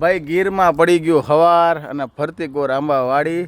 ભાઈ ગીરમાં પડી ગયું હવાર અને ફરતી કોર આંબાવાડી.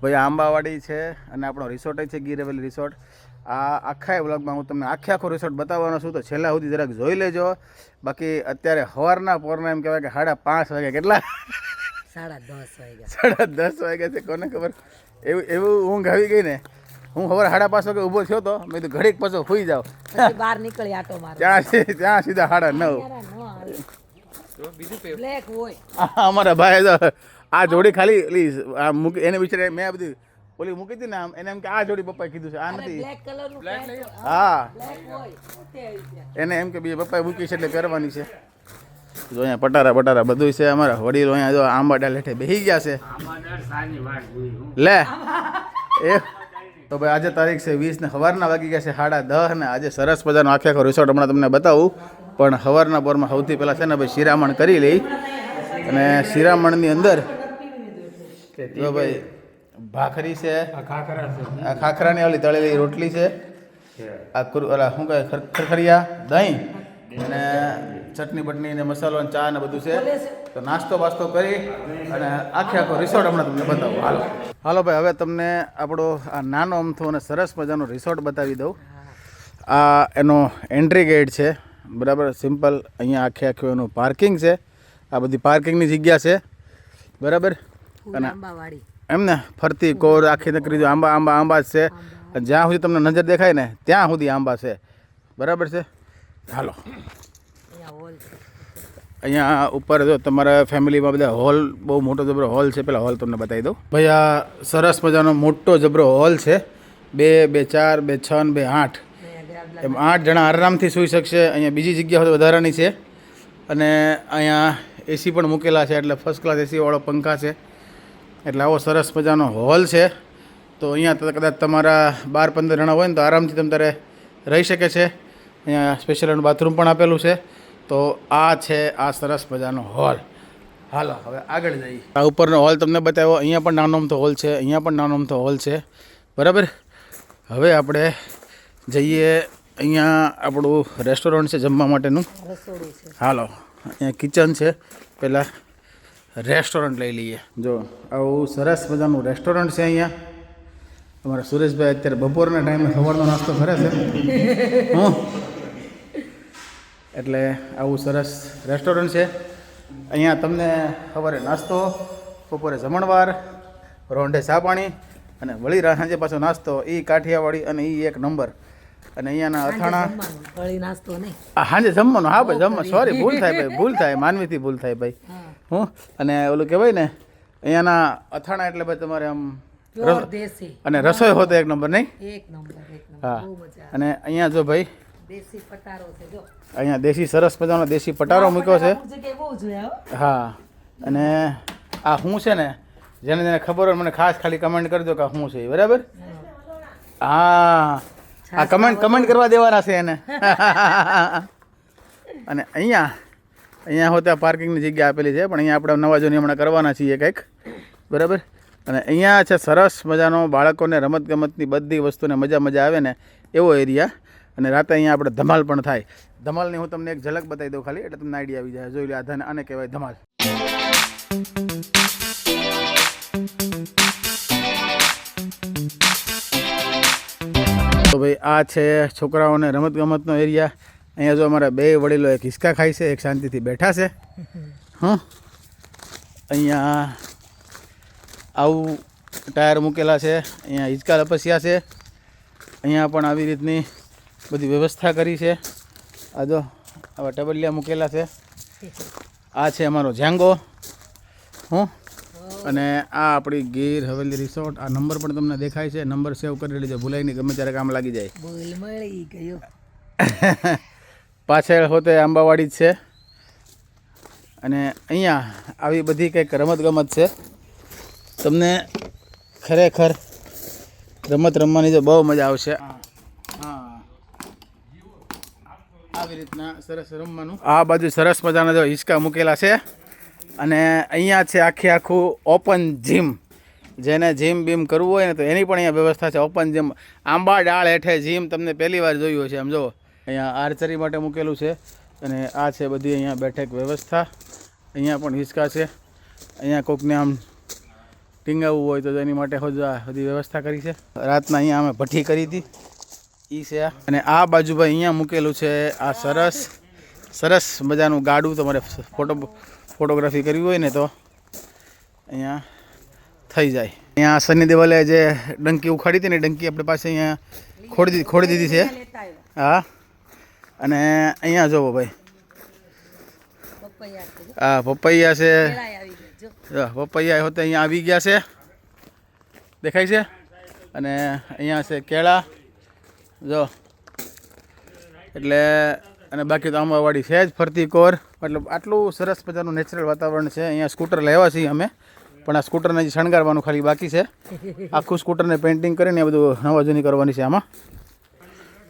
ભાઈ આંબાવાડી છે અને આપણો રિસોર્ટ છે ગીર હવેલી રિસોર્ટ આ આખા બ્લોગમાં હું તમને આખે આખો રિસોર્ટ બતાવવાનો છું તો છેલ્લા સુધી જરાક જોઈ લેજો. બાકી અત્યારે હવારના પોરના એમ કહેવાય કે સાડા પાંચ વાગે કેટલા? સાડા દસ વાગ્યા. સાડા દસ વાગ્યા છે કોને ખબર? એવું એવું ઊંઘ આવી ગઈ ને? હું ખબર સાડા પાંચ વાગે ઊભો થયો તો મેં તો ઘડીક પાછો સુઈ જાઉં. પછી બહાર નીકળી આટો મારો. ત્યાં ત્યાં સીધા સાડા નવ. અમારા ભાઈ આ જોડી ખાલી એને બિચારે મેં આ બધી ઓલી મૂકી હતી ને આમ એને એમ કે આ જોડી પપ્પાએ કીધું છે આ નથી. બ્લેક કલરનું પેન્ટ હા. એને એમ કે બીજા પપ્પાએ મૂકી છે એટલે પહેરવાની છે. જો અહીંયા પટારા પટારા બધું છે અમારા વડીલો અહીંયા જો આંબા ડાલ હેઠે બેસી ગયા છે. લે. એ તો ભાઈ આજે તારીખ છે વીસ ને સવારના વાગી ગયા છે સાડા દસ ને આજે સરસ મજાનો આખે આખો રિસોર્ટ હમણાં તમને બતાવું. પણ સવારના બોરમાં સૌથી પહેલાં છે ને ભાઈ શિરામણ કરી લઈ. અને શિરામણની અંદર જો ભાઈ ભાખરી છે આ ખાખરાની ઓલી તળેલી રોટલી છે. આ ઓલા શું કહે ખરખરિયા દહીં અને ચટણી બટણી ને મસાલો ને ચા ને બધું છે. તો નાસ્તો બાસ્તો કરી અને આખે આખો રિસોર્ટ હમણાં તમને બતાવું. હાલો. હાલો ભાઈ હવે તમને આપણો આ નાનો અમથો અને સરસ મજાનો રિસોર્ટ બતાવી દઉં. આ એનો એન્ટ્રી ગેટ છે. બરાબર સિમ્પલ. અહીંયા આખે આખું એનું પાર્કિંગ છે. આ બધી પાર્કિંગની જગ્યા છે. બરાબર? અને એમ ને ફરતી કોર આખી નકરી આંબા આંબા આંબા જ છે. જ્યાં સુધી તમને નજર દેખાય ને ત્યાં સુધી આંબા છે. બરાબર છે? હાલો. અહીંયા ઉપર જો તમારા ફેમિલીમાં બધા હોલ બહુ મોટો જબરો હોલ છે. પેલા હોલ તમને બતાવી દઉં. ભાઈ આ સરસ મજાનો મોટો જબરો હોલ છે. બે બે ચાર બે છ ને બે આઠ. એમ આઠ જણા આરામથી સૂઈ શકશે. અહીંયા બીજી જગ્યા વધારાની છે. અને અહીંયા એસી પણ મૂકેલા છે, એટલે ફર્સ્ટ ક્લાસ એસીવાળો પંખા છે. એટલે આવો સરસ મજાનો હોલ છે. તો અહીંયા કદાચ તમારા બાર પંદર જણા હોય ને તો આરામથી તમે તારે રહી શકે છે. અહીંયા સ્પેશિયલ બાથરૂમ પણ આપેલું છે. તો આ છે, આ સરસ મજાનો હોલ. હાલો, હવે આગળ જઈએ. આ ઉપરનો હોલ તમને બતાવ્યો. અહીંયા પણ નાનો અમથો હોલ છે, અહીંયા પણ નાનો અમથો હોલ છે. બરાબર? હવે આપણે જઈએ અહીંયા આપણું રેસ્ટોરન્ટ છે જમવા માટેનું. હાલો અહીંયા કિચન છે. પહેલાં રેસ્ટોરન્ટ લઈ લઈએ. જો આવું સરસ મજાનું રેસ્ટોરન્ટ છે અહીંયા. અમારા સુરેશભાઈ અત્યારે બપોરના ટાઈમે સવારનો નાસ્તો કરે છે. હું. એટલે આવું સરસ રેસ્ટોરન્ટ છે. અહીંયા તમને સવારે નાસ્તો બપોરે જમણવાર રોંઢે ચા પાણી અને વળી સાંજે પાછો નાસ્તો. એ કાઠિયાવાડી અને એ એક નંબર અને અહીંયાના અથાણા સાંજે જમવાનું હા ભાઈ જમવા સોરી ભૂલ થાય ભાઈ ભૂલ થાય માનવીથી ભૂલ થાય ભાઈ. હું. અને ઓલું કહેવાય ને અહીંયાના અથાણા એટલે ભાઈ તમારે આમ અને રસોઈ હોતો એક નંબર નહીં? એક નંબર હા. અને અહીંયા જો ભાઈ દેશી પટારો છે જો. અહીંયા દેશી સરસ મજાનો દેશી પટારો મૂક્યો છે. હો. હા. અને આ શું છે ને જેને જેને ખબર હોય મને ખાસ ખાલી કમેન્ટ કરજો કે હું શું છે બરાબર? હા. આ કમેન્ટ કમેન્ટ કરવા દેવાના છે એને. અને અહીંયા અહીંયા હોતા પાર્કિંગની જગ્યા આપેલી છે પણ અહીંયા આપણે નવા જૂની હમણાં કરવાના છીએ કંઈક. બરાબર? અને અહીંયા છે સરસ મજાનો બાળકોને રમતગમતની બધી વસ્તુને મજા મજા આવે ને એવો એરિયા. અને રાતે અહીંયા આપણે ધમાલ પણ થાય. ધમાલની હું તમને એક ઝલક બતાવી દઉં ખાલી એટલે તમને આઈડિયા આવી જાય. જોઈ લે આ ધન આને કહેવાય ધમાલ. તો ભાઈ આ છે છોકરાઓને રમતગમતનો એરિયા. અહીંયા જો અમારા બે વડીલો એક હિસકા ખાય છે, એક શાંતિથી બેઠા છે. હં. અહીંયા આવું ટાયર મૂકેલા છે, અહીંયા હિંચકા લપસ્યા છે. અહીંયા પણ આવી રીતની બધી વ્યવસ્થા કરી છે. આ જો આવા ટબલિયા મૂકેલા છે. આ છે અમારો ઝાંગો. હું. અને આ આપણી ગીર હવેલી રિસોર્ટ આ નંબર પણ તમને દેખાય છે. નંબર સેવ કરી લેજો. ભૂલાઈ નહીં ગમે ત્યારે કામ લાગી જાય. બોલ મળી ગયો. પાછળ હોતે આંબાવાડી જ છે. અને અહીંયા આવી બધી કંઈક રમતગમત છે. તમને ખરેખર રમત રમવાની તો બહુ મજા આવશે. હા. આવી રીતના સરસ રમવાનું. આ બાજુ સરસ મજાના જો હિંચકા મૂકેલા છે. અને અહીંયા છે આખે આખું ઓપન જીમ. જેને જીમ બીમ કરવું હોય ને તો એની પણ અહીંયા વ્યવસ્થા છે, ઓપન જીમ. આંબા ડાળ હેઠે જીમ તમને પહેલી વાર જોયું હશે, આમ જો અહીંયા આર્ચરી માટે મૂકેલું છે અને આ છે બધી અહીંયા બેઠક વ્યવસ્થા. અહીંયા પણ હિંચકા છે. અહીંયા કોકને આમ ટીંગાવવું હોય તો એની માટે હજુ બધી વ્યવસ્થા કરી છે. રાતના અહીંયા અમે ભઠ્ઠી કરી હતી. એ છે અને આ બાજુ ભાઈ અહીંયા મૂકેલું છે આ સરસ સરસ મજાનું ગાડું. તમારે ફોટો ફોટોગ્રાફી કરવી હોય ને તો અહીંયા થઈ જાય. અહીંયા સની દેવાલે જે ડંકી ઉખાડી હતી ને ડંકી આપણી પાસે અહીંયા ખોડી ખોડી દીધી છે. હા. અને અહીંયા જોવો ભાઈ. આ પપૈયા છે. પપૈયા હોતે અહીંયા આવી ગયા છે. દેખાય છે? અને અહીંયા છે કેળા. જો. એટલે અને બાકી તો આંબાવાડી છે જ ફરતી કોર. મતલબ આટલું સરસ મજાનું નેચરલ વાતાવરણ છે. અહીંયા સ્કૂટર લેવા છીએ અમે. પણ આ સ્કૂટરને જે શણગારવાનું ખાલી બાકી છે. આખું સ્કૂટરને પેઇન્ટિંગ કરીને એ બધું નવા જૂની કરવાની છે આમાં.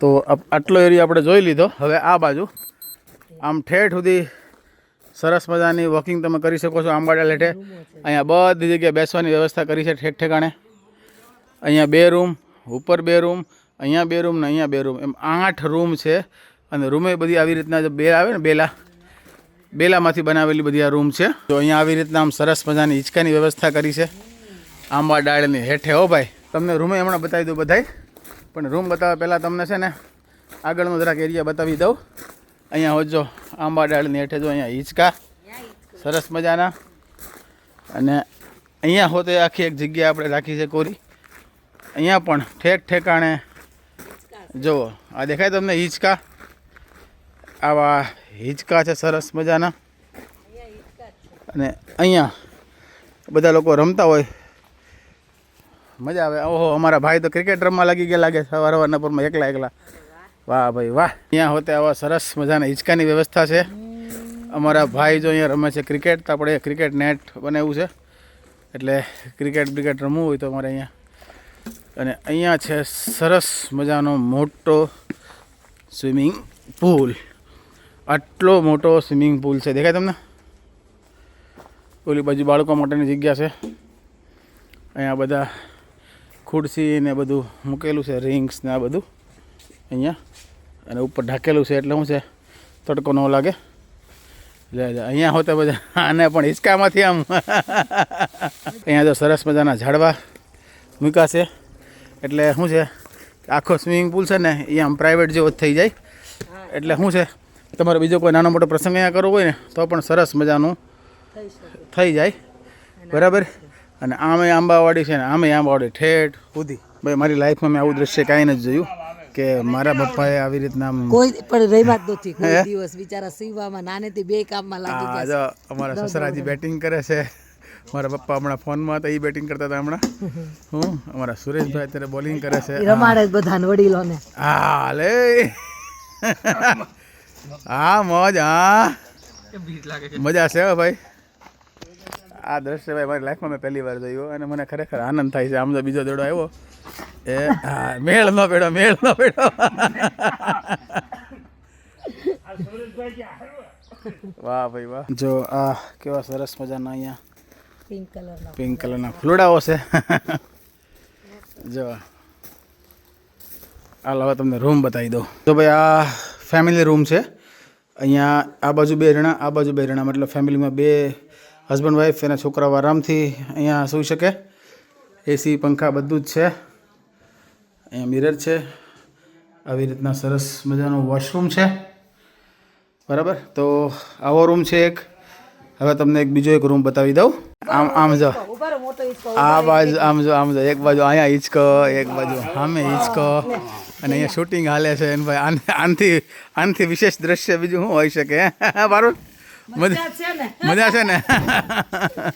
તો આટલો એરિયા આપણે જોઈ લીધો. હવે આ બાજુ. આમ ઠેઠ સુધી સરસ મજાની વોકિંગ તમે કરી શકો છો આંબાડા લેઠે અહીંયા બધી જગ્યાએ બેસવાની વ્યવસ્થા કરી છે ઠેક ઠેકાણે. અહીંયા બે રૂમ ઉપર બે રૂમ અહીંયા બે રૂમ ને અહીંયા બે રૂમ એમ આઠ રૂમ છે. અને રૂમે બધી આવી રીતના જે બે આવે ને, બેલા, બેલામાંથી બનાવેલી બધી આ રૂમ છે. તો અહીંયા આવી રીતના આમ સરસ મજાની હિંચકાની વ્યવસ્થા કરી છે. આંબા ડાળની હેઠે, હો ભાઈ. તમને રૂમે હમણાં બતાવી દઉં બધાય. પણ રૂમ બતાવવા પહેલાં તમને છે ને, આગળનો જરાક એરિયા બતાવી દઉં. અહીંયા હોજો આંબા ડાળની હેઠે જો અહીંયા હિંચકા. સરસ મજાના. અને અહીંયા હોતે આખી એક જગ્યા આપણે રાખી છે કોરી. અહીંયા પણ ઠેક ઠેકાણે, જુઓ, આ દેખાય તમને હિંચકા? આવા હિંચકા છે સરસ મજાના. અને અહીંયા બધા લોકો રમતા હોય. મજા આવે. ઓહો, અમારા ભાઈ તો ક્રિકેટ રમવા લાગી ગયા, લાગે સવાર સવારના પરમાં એકલા એકલા. વાહ ભાઈ, વાહ. અહીંયા હોતે આવા સરસ મજાના હિંચકાની વ્યવસ્થા છે. અમારા ભાઈ જો અહીંયા રમે છે ક્રિકેટ તો આપણે ક્રિકેટ નેટ બનાવ્યું છે. એટલે ક્રિકેટ બ્રિકેટ રમવું હોય તો અમારે અહીંયા. અને અહીંયા છે સરસ મજાનો મોટો સ્વિમિંગ પુલ. આટલો મોટો સ્વિમિંગ પુલ છે. દેખાય તમને? ઓલી બાજુ બાળકો માટેની જગ્યા છે. અહીંયા બધા ખુરશી ને બધું મૂકેલું છે, રિંગ્સ ને આ બધું. અહીંયા અને ઉપર ઢાકેલું છે એટલે શું છે? તડકો ન લાગે. લે અહીંયા હોતા બધા. આને પણ હિંચકામાંથી આમ. અહીંયા તો સરસ મજાના ઝાડવા મૂક્યા છે એટલે શું છે? આખો સ્વિમિંગ પુલ છે ને, એ આમ પ્રાઇવેટ જેવો જ થઈ જાય. એટલે શું છે? તમારે બીજો કોઈ નાનો મોટો પ્રસંગ અહીંયા કરવો હોય ને તો પણ સરસ મજાનું થઈ જાય. બરાબર? અને આમે આંબાવાડી છે ને આમે આંબાવાડી ઠેઠ સુધી. ભાઈ મારી લાઈફમાં મેં આવું દ્રશ્ય કાંઈ નથી જોયું કે મારા પપ્પાએ આવી રીતના કોઈ પણ રમ્યા જ નથી. કોઈ દિવસ બિચારા સીવામાં નાનેથી બે કામમાં લાગી ગયા જો અમારા સસરાજી બેટિંગ કરે છે. મારા પપ્પા હમણાં ફોનમાં હતા એ બેટિંગ કરતા હતા હમણાં. હું અમારા સુરેશભાઈ અત્યારે બોલિંગ કરે છે. રમાડે બધાને વડીલોને. હા લે હા મોજ હા. મજા છે ભાઈ. આ દ્રશ્ય ભાઈ મારી લાઈફમાં મેં પહેલી વાર જોયું અને મને ખરેખર આનંદ થાય છે. આમ તો બીજો દડો આવ્યો એ હા મેળ ન પેડો મેળ ન પેડો. વાહ ભાઈ વાહ. જો આ કેવા સરસ મજાના અહીંયા પિંક કલરના પિંક કલરના ફૂલડાઓ છે. જો હાલ હવે તમને રૂમ બતાવી દઉં. તો ભાઈ આ ફેમિલી રૂમ છે. અહીંયા આ બાજુ બે રણા આ બાજુ બે રણા મતલબ ફેમિલીમાં બે હસબન્ડ વાઈફ એના છોકરાઓ આરામથી અહીંયા સૂઈ શકે. એસી, પંખા બધું જ છે. અહીંયા મિરર છે. આવી રીતના સરસ મજાનો વોશરૂમ છે. બરાબર? તો આવો રૂમ છે એક. હવે તમને એક બીજો એક રૂમ બતાવી દઉં. આમ આમ જો. આ બાજુ, આમ જો આમ જો. એક બાજુ અહીંયા હિંચકો, એક બાજુ સામે હિંચકો. અને અહીંયા શૂટિંગ હાલે છે અને ભાઈ આન- આનથી આનથી વિશેષ દ્રશ્ય બીજું શું હોઈ શકે બારું મજા છે ને. મજા છે ને?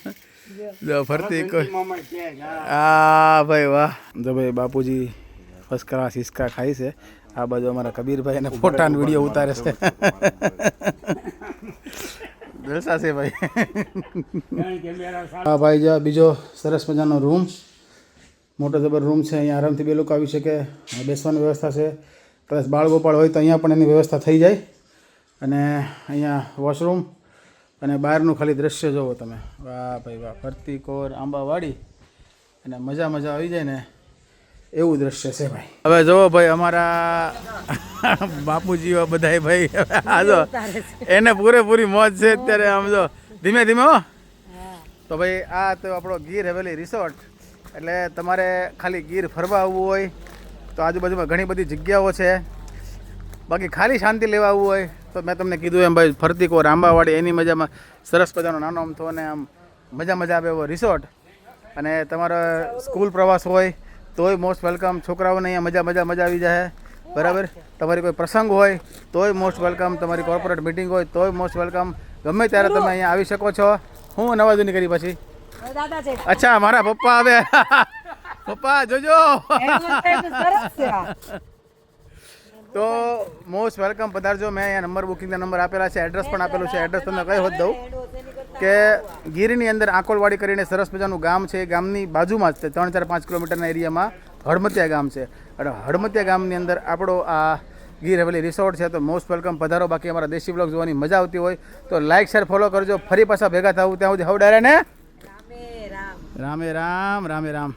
જો ફરતી કોઈ આ ભાઈ વાહ. જો ભાઈ બાપુજી ફર્સ્ટ ક્લાસ હિસકા ખાય છે. આ બાજુ અમારા કબીરભાઈ અને ફોટાનો વીડિયો ઉતારે છે. જલસા છે ભાઈ. હા ભાઈ જો બીજો સરસ મજાનો રૂમ મોટો જબર રૂમ છે અહીંયા આરામથી બે લોકો આવી શકે બેસવાની વ્યવસ્થા છે. પ્લસ બાળગોપાળ હોય તો અહીંયા પણ એની વ્યવસ્થા થઈ જાય. અને અહીંયા વોશરૂમ અને બહારનું ખાલી દ્રશ્ય જોવો તમે. વાહ ભાઈ વાહ ફરતી કોર આંબાવાડી. અને મજા મજા આવી જાય ને એવું દ્રશ્ય છે ભાઈ. હવે જોવો ભાઈ અમારા બાપુજીઓ બધાય ભાઈ. આ જો એને પૂરેપૂરી મોજ છે અત્યારે આમ જો. ધીમે ધીમે હો. તો ભાઈ આ તો આપણો ગીર હવેલી રિસોર્ટ. એટલે તમારે ખાલી ગીર ફરવા આવવું હોય, તો આજુબાજુમાં ઘણી બધી જગ્યાઓ છે. બાકી ખાલી શાંતિ લેવા આવવું હોય, તો મેં તમને કીધું એમ ભાઈ ફરતી કહો રાંબાવાડી, એની મજામાં સરસ મજાનો નાનો આમ તો ને આમ મજા મજા આવે એવો રિસોર્ટ અને તમારો સ્કૂલ પ્રવાસ હોય, તોય મોસ્ટ વેલકમ છોકરાઓને અહીંયા મજા મજા મજા આવી જાય બરાબર? તમારી કોઈ પ્રસંગ હોય, તોય મોસ્ટ વેલકમ તમારી કોર્પોરેટ મિટિંગ હોય, તોય મોસ્ટ વેલકમ ગમે ત્યારે તમે અહીંયા આવી શકો છો. હું નવાજૂની કરી પછી. અચ્છા મારા પપ્પા આવે. પપ્પા જોજો. તો. તો મોસ્ટ વેલકમ પધારજો. મેં અહીંયા નંબર બુકિંગના નંબર આપેલા છે એડ્રેસ પણ આપેલું છે. એડ્રેસ તમને કઈ હોત દઉં કે ગીરની અંદર આંકોલવાડી કરીને સરસ મજાનું ગામ છે. એ ગામની બાજુમાં જ છે ત્રણ ચાર પાંચ કિલોમીટરના એરિયામાં હળમતિયા ગામ છે. અને હળમતિયા ગામની અંદર આપણો આ ગીર હવેલી રિસોર્ટ છે. તો મોસ્ટ વેલકમ પધારો. બાકી અમારા દેશી બ્લોગ જોવાની મજા આવતી હોય તો લાઇક શેર ફોલો કરજો. ફરી પાછા ભેગા થવું ત્યાં સુધી હવડારે ને રામે રામ રામે રામ રામે રામ